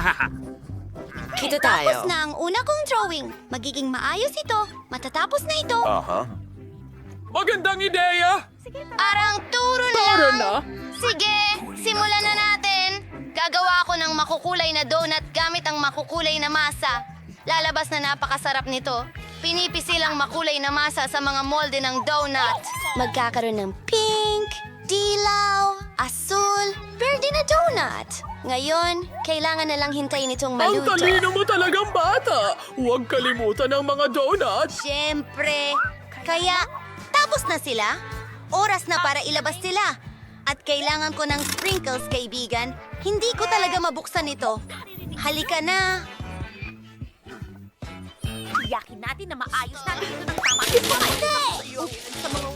Kita Tapos tayo. na ang una kong drawing. Magiging maayos ito. Matatapos na ito. Aha. Magandang ideya! Parang turo na Turo lang. na? Sige, simulan na natin. Gagawa ako ng makukulay na donut gamit ang makukulay na masa. Lalabas na napakasarap nito. Pinipisilang makulay na masa sa mga molde ng donut. Magkakaroon ng pink, dilaw, asul, verde na donut. Ngayon, kailangan na lang hintayin itong Ang maluto. talino mo talagang bata! Huwag kalimutan ang mga donuts! Siyempre. Kaya, tapos na sila. Oras na para ilabas sila. At kailangan ko ng sprinkles, kaibigan. Hindi ko talaga mabuksan ito. Halika na. Tiyakin natin na maayos natin ito ng tama. Hindi! Sa mga.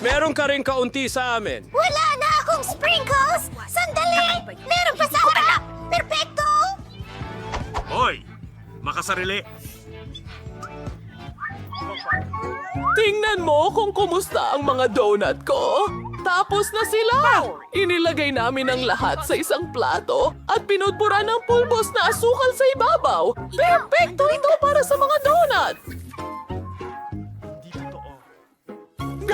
Meron ka rin kaunti sa amin. Wala na akong sprinkles! Sandali! Meron pa sa harap! Perfecto! Hoy! Makasarili! Tingnan mo kung kumusta ang mga donut ko. Tapos na sila! Inilagay namin ang lahat sa isang plato at pinudpura ng pulbos na asukal sa ibabaw. Perfecto ito para sa mga donut!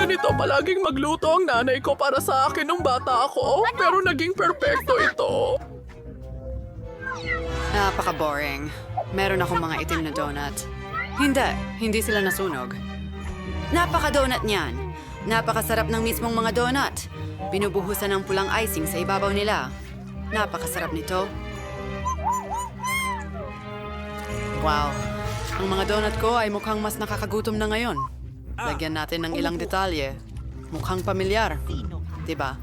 Ganito palaging magluto ang nanay ko para sa akin nung bata ako, pero naging perfecto ito. Napaka-boring. Meron akong mga itim na donut. Hindi, hindi sila nasunog. Napaka-donut niyan. Napakasarap ng mismong mga donut. Binubuhusan ng pulang icing sa ibabaw nila. Napakasarap nito. Wow. Ang mga donut ko ay mukhang mas nakakagutom na ngayon. Lagyan natin ng ilang detalye. Mukhang pamilyar. Diba?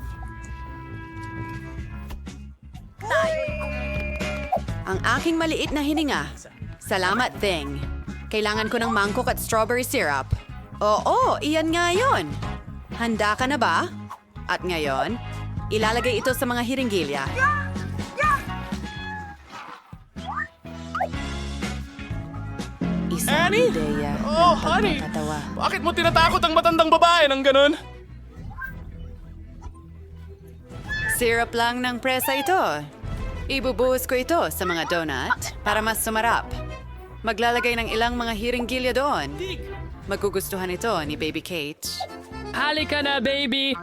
Ang aking maliit na hininga. Salamat, Thing. Kailangan ko ng mangkok at strawberry syrup. Oo, iyan nga yun. Handa ka na ba? At ngayon, ilalagay ito sa mga hiringgilya. Ideya Oh, honey! Bakit mo tinatakot ang matandang babae ng ganun? Syrup lang ng presa ito. Ibubuhos ko ito sa mga donut para mas sumarap. Maglalagay ng ilang mga hiringgilya doon. Magugustuhan ito ni Baby Kate. Halika na, baby!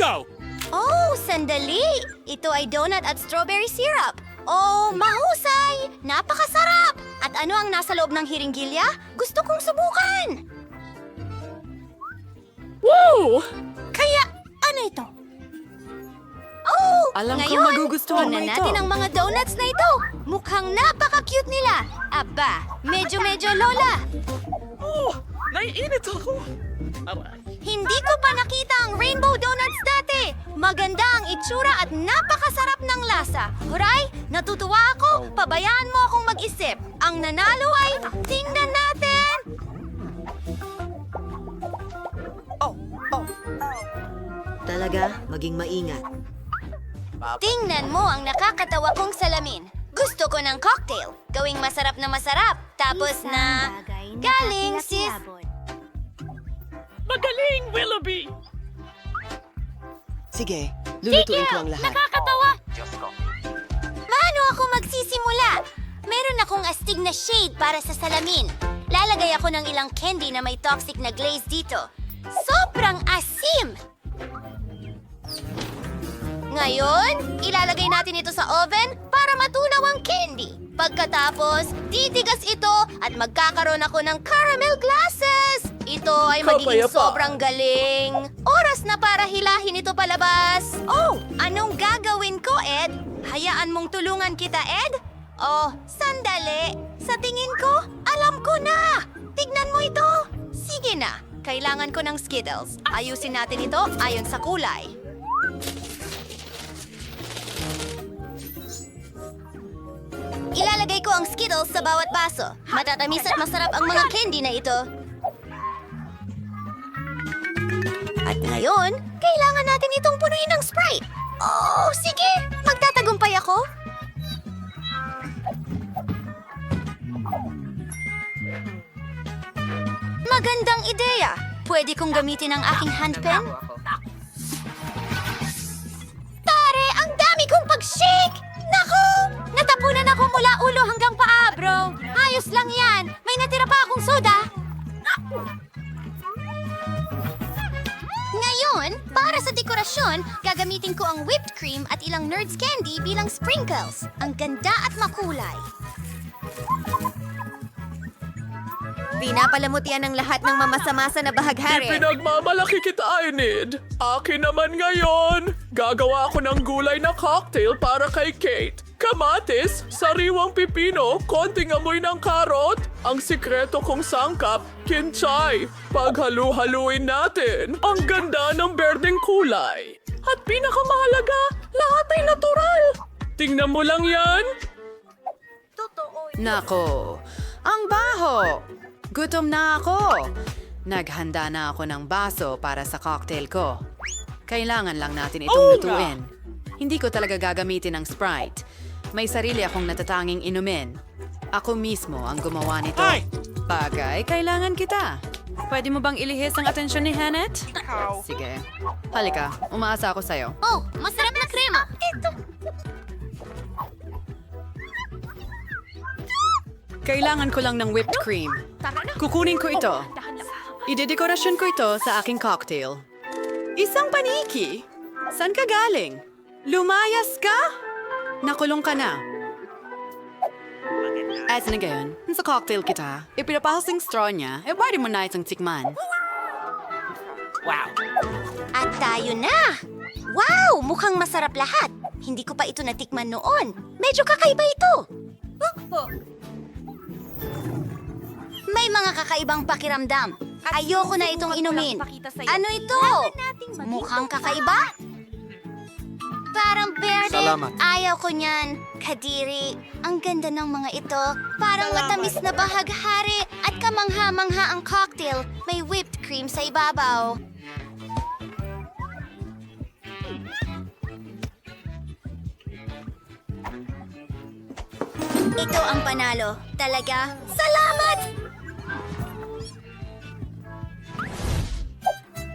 Go! Oh, sandali! Ito ay donut at strawberry syrup. Oh, mahusay! Napakasarap! At ano ang nasa loob ng hiringgilya? Gusto kong subukan! Woo! Kaya, ano ito? Oh! Alam kong ngayon, magugustuhan mo ito. natin ang mga donuts na ito. Mukhang napaka-cute nila. Aba, medyo-medyo lola. Oh, naiinit ako. Aray. Hindi ko pa nakita donuts dati. Maganda ang itsura at napakasarap ng lasa. Huray, natutuwa ako. Pabayaan mo akong mag-isip. Ang nanalo ay tingnan natin. Talaga, maging maingat. Tingnan mo ang nakakatawa kong salamin. Gusto ko ng cocktail. Gawing masarap na masarap. Tapos na... Galing, sis. Magaling, Willoughby! Sige, lulutuin ko ang lahat. Nakakatawa! Paano ako magsisimula? Meron akong astig na shade para sa salamin. Lalagay ako ng ilang candy na may toxic na glaze dito. Sobrang asim! Ngayon, ilalagay natin ito sa oven para matunaw ang candy. Pagkatapos, titigas ito at magkakaroon ako ng caramel glasses. Ito ay magiging Kapayapa. sobrang galing. Oras na para hilahin ito palabas. Oh, anong gagawin ko, Ed? Hayaan mong tulungan kita, Ed? Oh, sandali. Sa tingin ko, alam ko na. Tignan mo ito. Sige na. Kailangan ko ng Skittles. Ayusin natin ito ayon sa kulay. Ilalagay ko ang Skittles sa bawat baso. Matatamis at masarap ang mga candy na ito. At ngayon, kailangan natin itong punuin ng Sprite. Oh, sige! Magtatagumpay ako. Magandang ideya! Pwede kong gamitin ang aking handpen? Tare, ang dami kong pag-shake! Nako! Natapunan ako mula ulo hanggang paa, bro. Ayos lang yan. May natira pa akong soda. Ngayon, para sa dekorasyon, gagamitin ko ang whipped cream at ilang Nerds candy bilang sprinkles. Ang ganda at makulay. Pinapalamutian ng lahat ng mamasamasa na bahaghari. Pinagmamalaki kita, Enid. Akin naman ngayon. Gagawa ako ng gulay na cocktail para kay Kate. Kamatis, sariwang pipino, konting amoy ng karot. Ang sikreto kong sangkap, kinchay. Paghalu-haluin natin. Ang ganda ng berdeng kulay. At pinakamahalaga, lahat ay natural. Tingnan mo lang yan. Nako, ang baho! Gutom na ako! Naghanda na ako ng baso para sa cocktail ko. Kailangan lang natin itong lutuin. Hindi ko talaga gagamitin ng Sprite. May sarili akong natatanging inumin. Ako mismo ang gumawa nito. Ay! Bagay, kailangan kita. Pwede mo bang ilihis ang atensyon ni Hanet? Sige. Halika, umaasa ako sa'yo. Oh, masarap na krema. Ito. Kailangan ko lang ng whipped cream. Kukunin ko ito. Idedekorasyon ko ito sa aking cocktail. Isang paniki? San ka galing? Lumayas ka? Nakulong ka na. At na gayon, sa cocktail kita, ipinapahasing straw niya, e pwede mo na itong tikman. At tayo na! Wow! Mukhang masarap lahat. Hindi ko pa ito natikman noon. Medyo kakaiba ito. May mga kakaibang pakiramdam. Ayoko na itong inumin. Ano ito? Mukhang kakaiba? Parang berde. Salamat. Ayaw ko niyan. Kadiri, ang ganda ng mga ito. Parang matamis na bahaghari at kamangha-mangha ang cocktail. May whipped cream sa ibabaw. Ito ang panalo. Talaga? Salamat!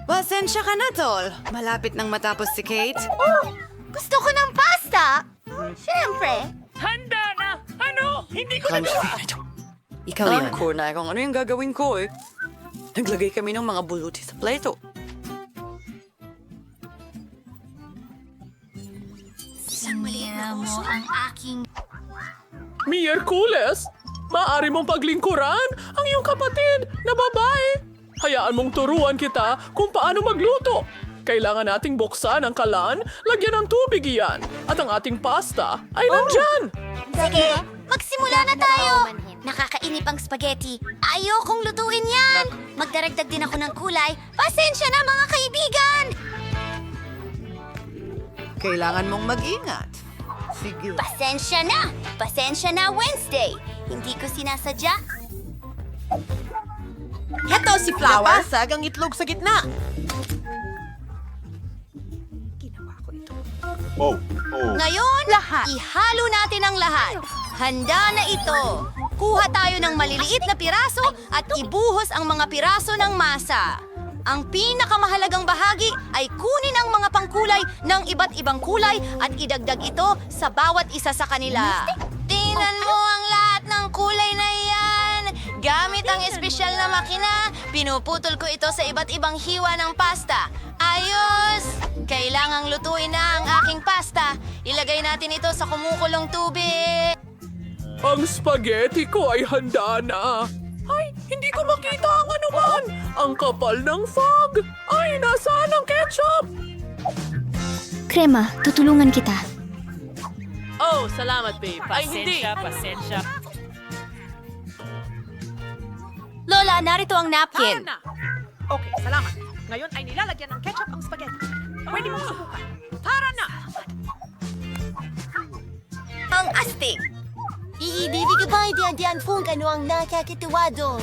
Pasensya ka na, Tol. Malapit nang matapos si Kate. Oh, gusto ko ng pasta! Siyempre. Ikaw yun. Alam ko na kung ano yung gagawin ko eh. Naglagay kami ng mga buluti sa plato. Sinira mo ang aking... Miyerkules, maaari mong paglingkuran ang iyong kapatid na babae. Hayaan mong turuan kita kung paano magluto. Kailangan nating buksan ang kalan, lagyan ng tubig iyan, at ang ating pasta ay nandyan. Sige, magsimula na tayo! Nakakainip ang spaghetti. Ayokong lutuin yan! Magdaragdag din ako ng kulay. Pasensya na mga kaibigan! Kailangan mong mag-ingat. Sige. Pasensya na! Pasensya na Wednesday! Hindi ko sinasadya. Heto si Flower. Napasag ang itlog sa gitna. Oh, oh. Ngayon, ihalo natin ang lahat. Handa na ito. Kuha tayo ng maliliit na piraso at ibuhos ang mga piraso ng masa. Ang pinakamahalagang bahagi ay kunin ang mga pangkulay ng iba't ibang kulay at idagdag ito sa bawat isa sa kanila. Tingnan mo ang lahat ng kulay na iyan. Gamit ang espesyal na makina, pinuputol ko ito sa iba't ibang hiwa ng pasta. Ayos! Kailangang lutuin na ang aking pasta. Ilagay natin ito sa kumukulong tubig. Ang spaghetti ko ay handa na. Ay, hindi ko makita ang anuman. Ang kapal ng fog. Ay, nasaan ang ketchup? Krema, tutulungan kita. Oh, salamat, babe. Ay, hindi. Lola, narito ang napkin. na! Okay, salamat. Ngayon ay nilalagyan ng ketchup ang spaghetti. Pwede mong subukan. Tara na! Ang astig. Iibibig ko ba diyan kung ano ang nakakituwa doon?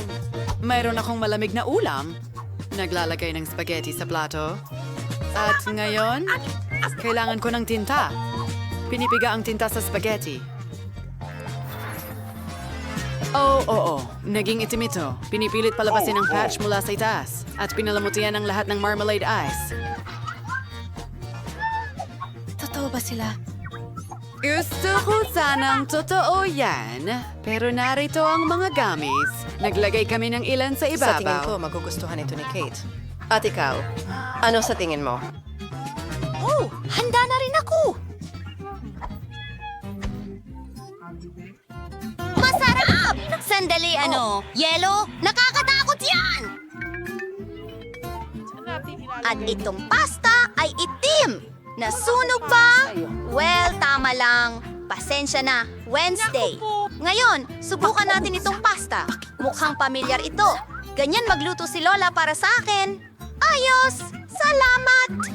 Mayroon akong malamig na ulam. Naglalagay ng spaghetti sa plato. At ngayon, kailangan ko ng tinta. Pinipiga ang tinta sa spaghetti. Oh, oo. Naging itim ito. Pinipilit palabasin ang patch mula sa itaas. At pinalamutian ang lahat ng marmalade ice. Totoo ba sila? Gusto ko sanang totoo yan. Pero narito ang mga gamis. Naglagay kami ng ilan sa Sa tingin ko, ibabaw. magugustuhan ito ni Kate. At ikaw, ano sa tingin mo? Oh, handa na rin ako! Sandali, ano? Yelo? Nakakatakot yan! At itong pasta ay itim! Nasunog ba? Well, tama lang. Pasensya na. Wednesday. Ngayon, subukan natin itong pasta. Mukhang pamilyar ito. Ganyan magluto si Lola para sa akin. Ayos! Salamat!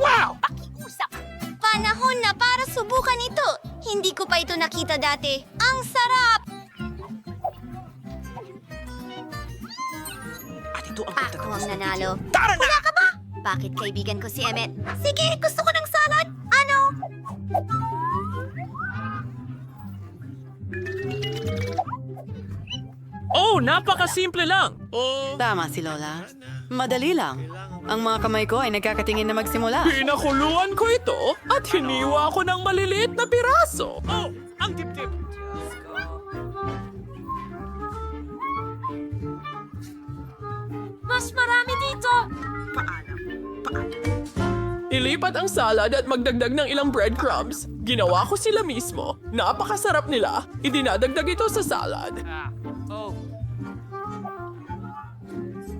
Wow! Pakiusap! Panahon na para subukan ito. Hindi ko pa ito nakita dati. Ang sarap! At ito ang Ako ang nanalo. Wala ka ba? Bakit kaibigan ko si Emmet? Sige, gusto ko ng salad. Ano? Oh, napakasimple lang. Tama si Lola. Madali lang. Ang mga kamay ko ay nagkakatingin na magsimula. Pinakuluan ko ito at hiniwa ko ng maliliit na piraso. Oh, ang dibdib. Mas marami dito! Ilipat ang salad at magdagdag ng ilang breadcrumbs. Ginawa ko sila mismo. Napakasarap nila. Idinadagdag ito sa salad.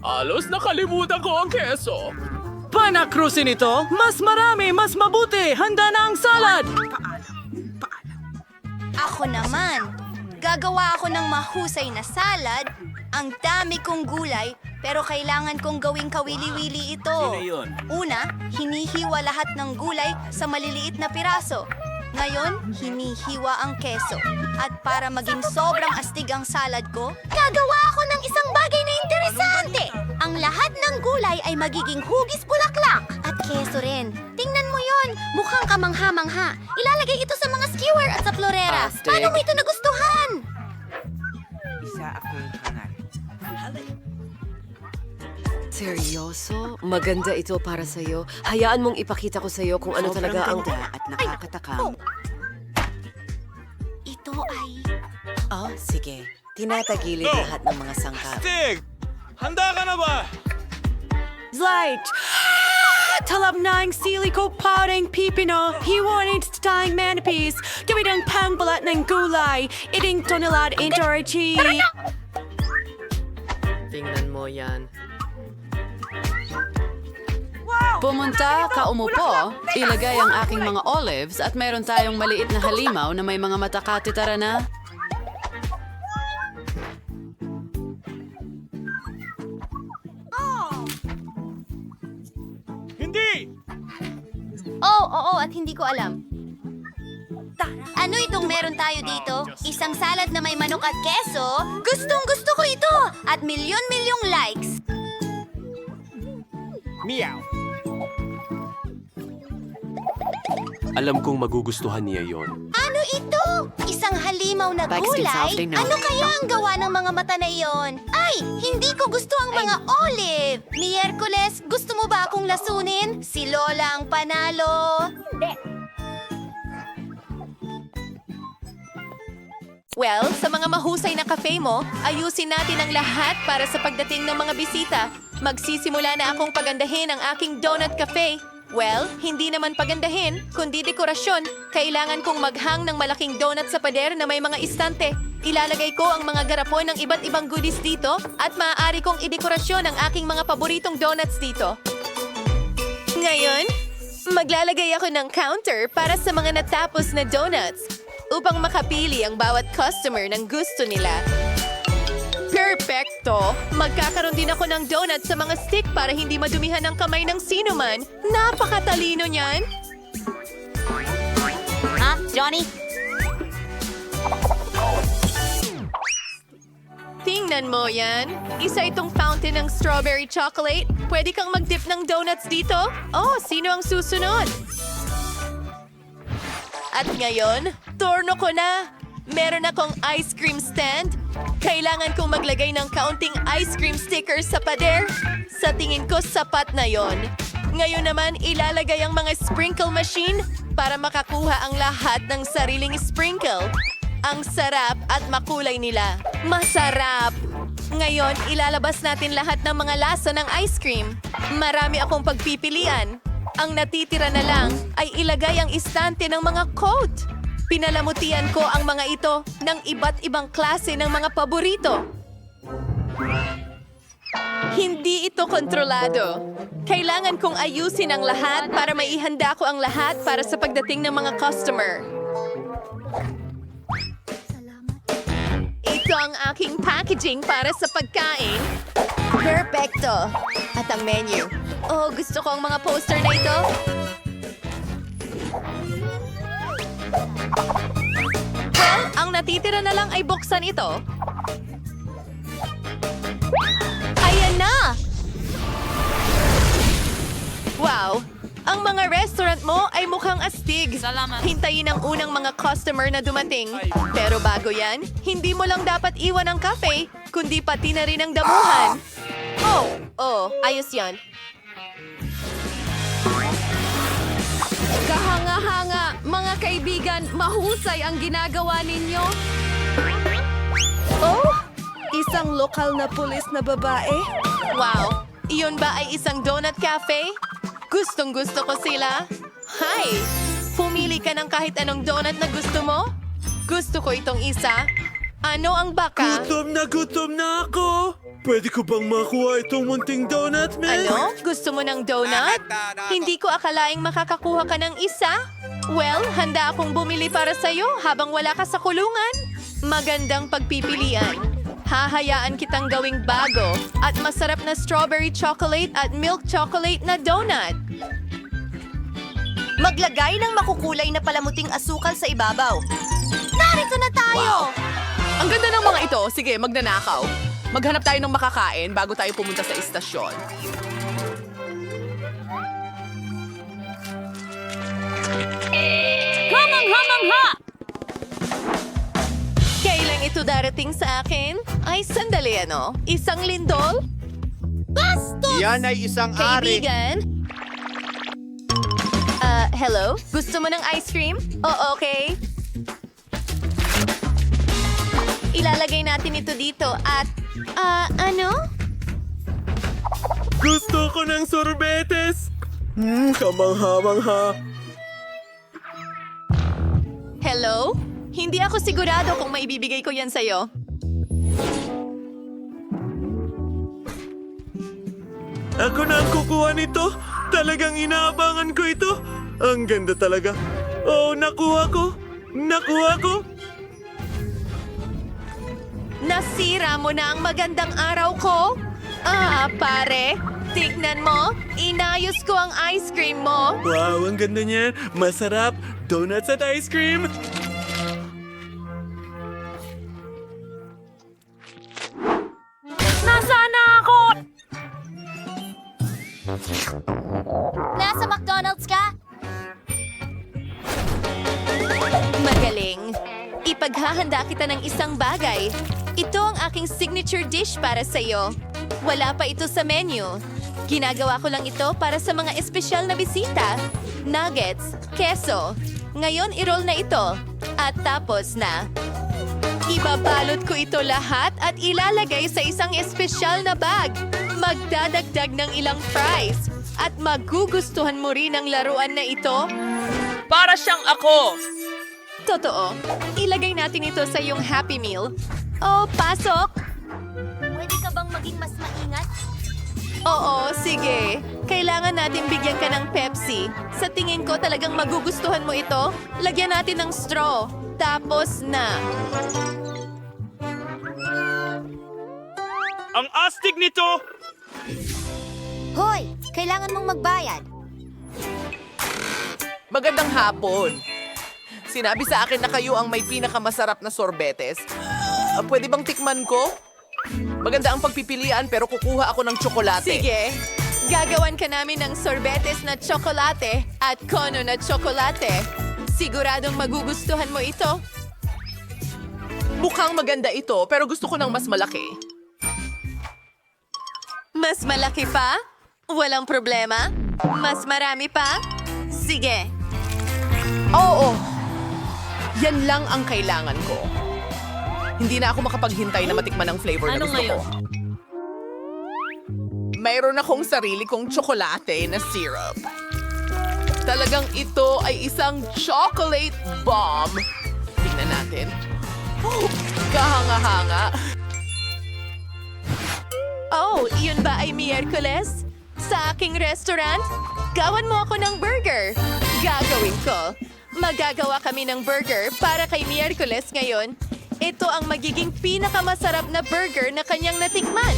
Alos nakalimutan ko ang keso. Panakrusin ito! Mas marami, mas mabuti! Handa na ang salad! Ako naman. Gagawa ako ng mahusay na salad. Ang dami kong gulay, pero kailangan kong gawing kawili-wili ito. Sino yun? Una, hinihiwa lahat ng gulay sa maliliit na piraso. Ngayon, hinihiwa ang keso. At para maging sobrang astig ang salad ko, gagawa ako ng isang bagay na interesante. Ang lahat ng gulay ay magiging hugis bulaklak. At keso rin. Tingnan mo yon, mukhang kamangha-mangha. Ilalagay ito sa mga skewer at sa florera. Astig. Paano mo ito nagustuhan? Seryoso? Maganda ito para sa'yo. Hayaan mong ipakita ko sa'yo kung ano Sobrang talaga ang... ganda at nakakatakam. Ito ay... Oh, sige. Tinatagilid lahat ng mga sangkap. Tig! Handa ka na ba? Light! Talab na ang sili ko parang pipino. Hiwanin sa tayong manipis. Gawin ang pangbalat ng gulay. Iting tonelad into our cheese. Tingnan mo yan. Pumunta, kaumupo, ilagay ang aking mga olives at meron tayong maliit na halimaw na may mga mata katitara na. Oo, oo, at hindi ko alam. Ano itong meron tayo dito? Isang salad na may manok at keso? Gustong gusto ko ito! At milyon-milyong likes! Meow. Alam kong magugustuhan niya yon. Ito? Isang halimaw na gulay? Ano kaya ang gawa ng mga mata na iyon? Ay, hindi ko gusto ang mga olive! Miyerkules, gusto mo ba akong lasunin? Si Lola ang panalo! Well, sa mga mahusay na cafe mo, ayusin natin ang lahat para sa pagdating ng mga bisita. Magsisimula na akong pagandahin ang aking donut cafe. Well, hindi naman pagandahin, kundi dekorasyon. Kailangan kong maghang ng malaking donut sa pader na may mga istante. Ilalagay ko ang mga garapon ng iba't ibang goodies dito at maaari kong idekorasyon ang aking mga paboritong donuts dito. Ngayon, maglalagay ako ng counter para sa mga natapos na donuts upang makapili ang bawat customer ng gusto nila. Perfecto! Magkakaroon din ako ng donut sa mga stick para hindi madumihan ang kamay ng sino man. Napakatalino niyan! Ha, Johnny? Tingnan mo yan. Isa itong fountain ng strawberry chocolate. Pwede kang mag-dip ng donuts dito. Oh, sino ang susunod? At ngayon, turno ko na. Meron akong ice cream stand. Kailangan kong maglagay ng kaunting ice cream stickers sa pader. Sa tingin ko, sapat na yon. Ngayon naman, ilalagay ang mga sprinkle machine para makakuha ang lahat ng sariling sprinkle. Ang sarap at makulay nila. Masarap! Ngayon, ilalabas natin lahat ng mga lasa ng ice cream. Marami akong pagpipilian. Ang natitira na lang ay ilagay ang istante ng mga coat. Pinalamutian ko ang mga ito ng iba't ibang klase ng mga paborito. Hindi ito kontrolado. Kailangan kong ayusin ang lahat para maihanda ko ang lahat para sa pagdating ng mga customer. Ito ang aking packaging para sa pagkain. Perfecto! At ang menu. Oh, gusto ko ang mga poster na ito. Well, ang natitira na lang ay buksan ito. Ayan na! Wow! Ang mga restaurant mo ay mukhang astig. Salamat. Hintayin ang unang mga customer na dumating. Pero bago yan, hindi mo lang dapat iwan ang cafe, kundi pati na rin ang damuhan. Oh, oh, ayos yan. Kahanga-hanga, kaibigan, mahusay ang ginagawa ninyo. Oh, isang lokal na pulis na babae. Wow! Iyon ba ay isang donut cafe? Gustong gusto ko sila. Hi! Pumili ka ng kahit anong donut na gusto mo? Gusto ko itong isa. Ano ang baka? Gutom na gutom na ako! Pwede ko bang makuha itong munting donut, man? Ano? Gusto mo ng donut? Hindi ko akalaing makakakuha ka ng isa. Well, handa akong bumili para sa'yo habang wala ka sa kulungan. Magandang pagpipilian. Hahayaan kitang gawing bago at masarap na strawberry chocolate at milk chocolate na donut. Maglagay ng makukulay na palamuting asukal sa ibabaw. Narito na tayo! Ang ganda ng mga ito. Sige, magnanakaw. Maghanap tayo ng makakain bago tayo pumunta sa istasyon. Ito darating sa akin? Ay, sandali ano? Isang lindol? Yan ay isang Kaibigan? Ah, hello? Gusto mo ng ice cream? Oh, okay. Ilalagay natin ito dito at... Ah, ano? Gusto ko ng sorbetes! Hmm, kamangha-mangha. Hello? Hindi ako sigurado kung maibibigay ko yan sa'yo. Ako na ang kukuha nito. Talagang inaabangan ko ito. Ang ganda talaga. Oh, nakuha ko. Nakuha ko. Nasira mo na ang magandang araw ko? Ah, pare. Tignan mo. Inayos ko ang ice cream mo. Wow, ang ganda niyan. Masarap. Donuts at ice cream. Ipaghahanda kita ng isang bagay. Ito ang aking signature dish para sa iyo. Wala pa ito sa menu. Ginagawa ko lang ito para sa mga espesyal na bisita. Nuggets, keso. Ngayon, i-roll na ito. At tapos na. Ibabalot ko ito lahat at ilalagay sa isang espesyal na bag. Magdadagdag ng ilang fries. At magugustuhan mo rin ang laruan na ito. Para siyang ako! Totoo. Ilagay natin ito sa iyong Happy Meal. Oh, pasok! Pwede ka bang maging mas maingat? Oo, sige. Kailangan natin bigyan ka ng Pepsi. Sa tingin ko talagang magugustuhan mo ito. Lagyan natin ng straw. Tapos na. Ang astig nito! Hoy! Kailangan mong magbayad. Magandang hapon. Sinabi sa akin na kayo ang may pinakamasarap na sorbetes. Ah, pwede bang tikman ko? Maganda ang pagpipilian pero kukuha ako ng tsokolate. Sige. Gagawan ka namin ng sorbetes na tsokolate at kono na tsokolate. Siguradong magugustuhan mo ito. Mukhang maganda ito, pero gusto ko ng mas malaki. Mas malaki pa? Walang problema? Mas marami pa? Sige. Oo. Yan lang ang kailangan ko. Hindi na ako makapaghintay na matikman ang flavor na gusto ko. Mayroon akong sarili kong tsokolate na syrup. Talagang ito ay isang chocolate bomb. Tingnan natin. Oh, kahanga-hanga. Oh, yun ba ay Miyerkules? Sa aking restaurant? Gawan mo ako ng burger. Gagawin ko. Magagawa kami ng burger para kay Miyerkules ngayon. Ito ang magiging pinakamasarap na burger na kanyang natikman.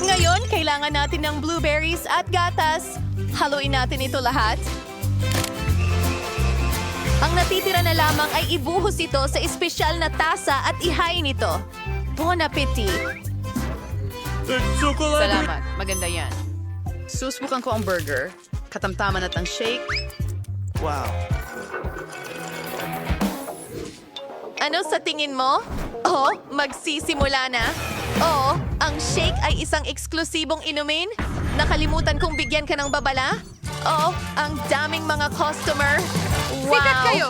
Ngayon, kailangan natin ng blueberries at gatas. Haluin natin ito lahat. Ang natitira na lamang ay ibuhos ito sa espesyal na tasa at ihain ito. Bon appetit! Salamat. Maganda yan. Susubukan ko ang burger, katamtaman at ang shake. Wow. Ano sa tingin mo? Oh, magsisimula na? Oo, ang shake ay isang eksklusibong inumin? Nakalimutan kong bigyan ka ng babala? Oh, ang daming mga customer. Wow! Sikat kayo!